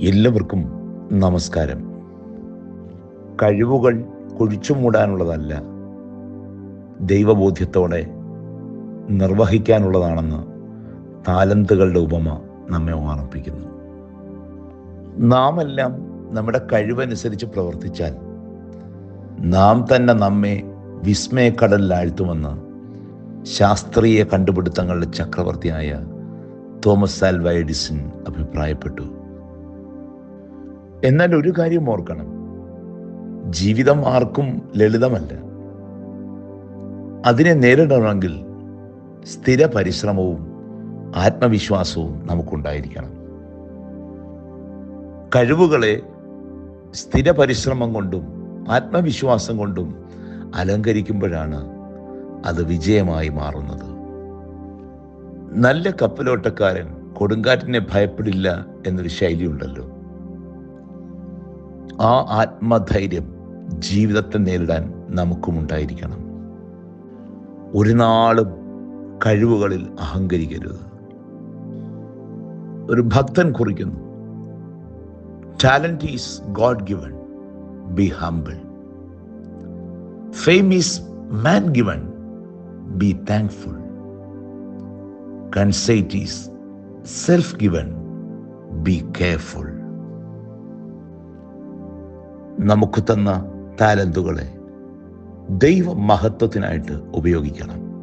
എല്ലാവർക്കും നമസ്കാരം. കഴിവുകൾ കുഴിച്ചു മൂടാനുള്ളതല്ല ദൈവബോധ്യത്തോടെ നിർവഹിക്കാനുള്ളതാണെന്ന് താലന്തുകളുടെ ഉപമ നമ്മെ ഓർമ്മിപ്പിക്കുന്നു. നാം എല്ലാം നമ്മുടെ കഴിവനുസരിച്ച് പ്രവർത്തിച്ചാൽ നാം തന്നെ നമ്മെ വിസ്മയക്കടലിലാഴ്ത്തുമെന്ന് ശാസ്ത്രീയ കണ്ടുപിടുത്തങ്ങളുടെ ചക്രവർത്തിയായ തോമസ് ആൽവ എഡിസൺ അഭിപ്രായപ്പെട്ടു. എന്നാൽ ഒരു കാര്യം ഓർക്കണം. ജീവിതം ആർക്കും ലളിതമല്ല. അതിനെ നേരിടണമെങ്കിൽ സ്ഥിര പരിശ്രമവും ആത്മവിശ്വാസവും നമുക്കുണ്ടായിരിക്കണം. കഴിവുകളെ സ്ഥിര പരിശ്രമം കൊണ്ടും ആത്മവിശ്വാസം കൊണ്ടും അലങ്കരിക്കുമ്പോഴാണ് അത് വിജയമായി മാറുന്നത്. നല്ല കപ്പലോട്ടക്കാരൻ കൊടുങ്കാറ്റിനെ ഭയപ്പെടില്ല എന്നൊരു ശൈലിയുണ്ടല്ലോ. ആ ആത്മധൈര്യം ജീവിതത്തെ നേരിടാൻ നമുക്കും ഉണ്ടായിരിക്കണം. ഒരു നാളും കഴിവുകളിൽ അഹങ്കരിക്കരുത്. ഒരു ഭക്തൻ കുറിക്കുന്നു talent is God given be humble fame is man given be thankful conceit is self given be careful നമുക്ക് തന്ന താലന്തുകളെ ദൈവ മഹത്വത്തിനായിട്ട് ഉപയോഗിക്കണം.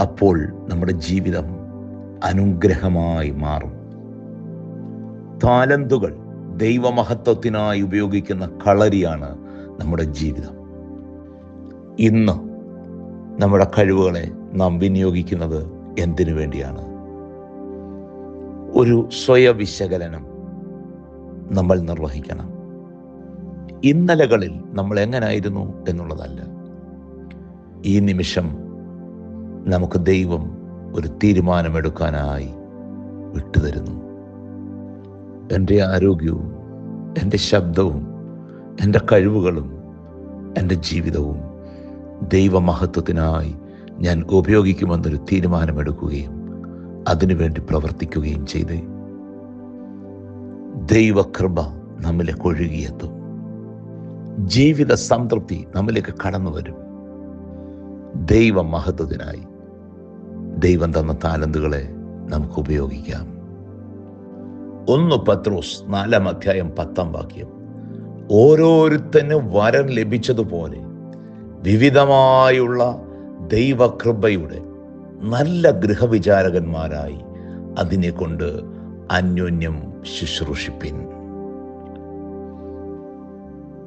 അപ്പോൾ നമ്മുടെ ജീവിതം അനുഗ്രഹമായി മാറും. താലന്തുകൾ ദൈവമഹത്വത്തിനായി ഉപയോഗിക്കുന്ന കളരിയാണ് നമ്മുടെ ജീവിതം. ഇന്ന് നമ്മുടെ കഴിവുകളെ നാം വിനിയോഗിക്കുന്നത് എന്തിനു വേണ്ടിയാണ്? ഒരു സ്വയവിശകലനം നമ്മൾ നിർവഹിക്കണം. ഇന്നലകളിൽ നമ്മൾ എങ്ങനായിരുന്നു എന്നുള്ളതല്ല. ഈ നിമിഷം നമുക്ക് ദൈവം ഒരു തീരുമാനമെടുക്കാനായി വിട്ടുതരുന്നു. എന്റെ ആരോഗ്യവും എന്റെ ശബ്ദവും എന്റെ കഴിവുകളും എന്റെ ജീവിതവും ദൈവമഹത്വത്തിനായി ഞാൻ ഉപയോഗിക്കുമെന്നൊരു തീരുമാനമെടുക്കുകയും അതിനുവേണ്ടി പ്രവർത്തിക്കുകയും ചെയ്ത്. ദൈവകൃപ നമ്മിലേക്ക് ഒഴുകിയെത്തും. ജീവിത സംതൃപ്തി നമ്മിലേക്ക് കടന്നു വരും. ദൈവ മഹത്വത്തിനായി ദൈവം തന്ന താലന്തുകളെ നമുക്ക് ഉപയോഗിക്കാം. ഒന്ന് പത്രോസ് നാലാം അധ്യായം പത്താം വാക്യം. ഓരോരുത്തന് വരം ലഭിച്ചതുപോലെ വിവിധമായുള്ള ദൈവകൃപയുടെ നല്ല ഗൃഹവിചാരകന്മാരായി അതിനെ കൊണ്ട് അന്യോന്യം ശുശ്രൂഷിപ്പിൻ.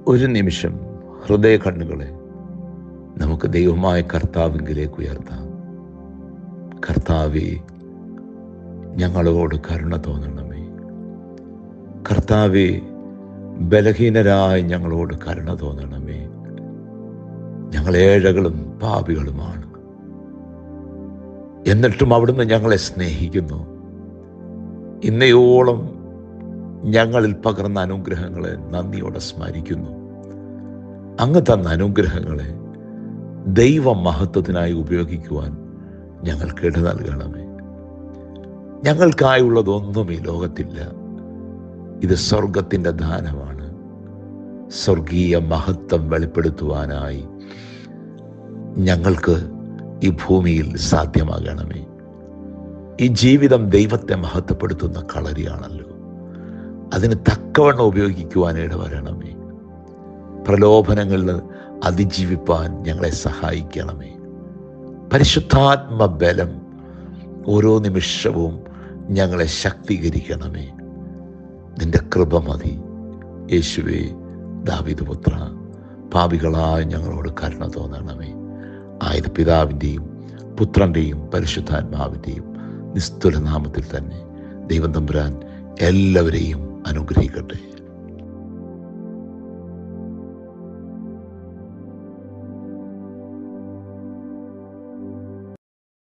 ഒരു നിമിഷം ഹൃദയ കണ്ണുകളെ നമുക്ക് ദൈവമായ കർത്താവിങ്കിലേക്ക് ഉയർത്താം. കർത്താവെ ഞങ്ങളോട് കരുണ തോന്നണമേ. കർത്താവെ ബലഹീനരായ ഞങ്ങളോട് കരുണ തോന്നണമേ. ഞങ്ങൾ ഏഴകളും പാപികളുമാണ്. എന്നിട്ടും അവിടുന്ന് ഞങ്ങളെ സ്നേഹിക്കുന്നു. ഇന്നയോളം ഞങ്ങളിൽ പകർന്ന അനുഗ്രഹങ്ങളെ നന്ദിയോടെ സ്മരിക്കുന്നു. അങ്ങ് തന്ന അനുഗ്രഹങ്ങളെ ദൈവ മഹത്വത്തിനായി ഉപയോഗിക്കുവാൻ ഞങ്ങൾക്ക് ഇട നൽകണമേ. ഞങ്ങൾക്കായുള്ളതൊന്നും ഈ ലോകത്തില്ല. ഇത് സ്വർഗത്തിന്റെ ദാനമാണ്. സ്വർഗീയ മഹത്വം വെളിപ്പെടുത്തുവാനായി ഞങ്ങൾക്ക് ഈ ഭൂമിയിൽ സാധ്യമാകണമേ. ഈ ജീവിതം ദൈവത്തെ മഹത്വപ്പെടുത്തുന്ന കളരിയാണല്ലോ. അതിന് തക്കവണ്ണം ഉപയോഗിക്കുവാൻ ഇടവരണമേ. പ്രലോഭനങ്ങളിൽ അതിജീവിപ്പാൻ ഞങ്ങളെ സഹായിക്കണമേ. പരിശുദ്ധാത്മ ബലം ഓരോ നിമിഷവും ഞങ്ങളെ ശക്തീകരിക്കണമേ. നിന്റെ കൃപ മതി. യേശുവേ ദാവിദുപുത്ര പാപികളായ ഞങ്ങളോട് കരുണ തോന്നണമേ. ആയത് പിതാവിന്റെയും പുത്രന്റെയും പരിശുദ്ധാത്മാവിന്റെയും നിസ്തുലനാമത്തിൽ തന്നെ ദൈവം തമ്പുരാൻ എല്ലാവരെയും അനുഗ്രഹിക്കട്ടെ.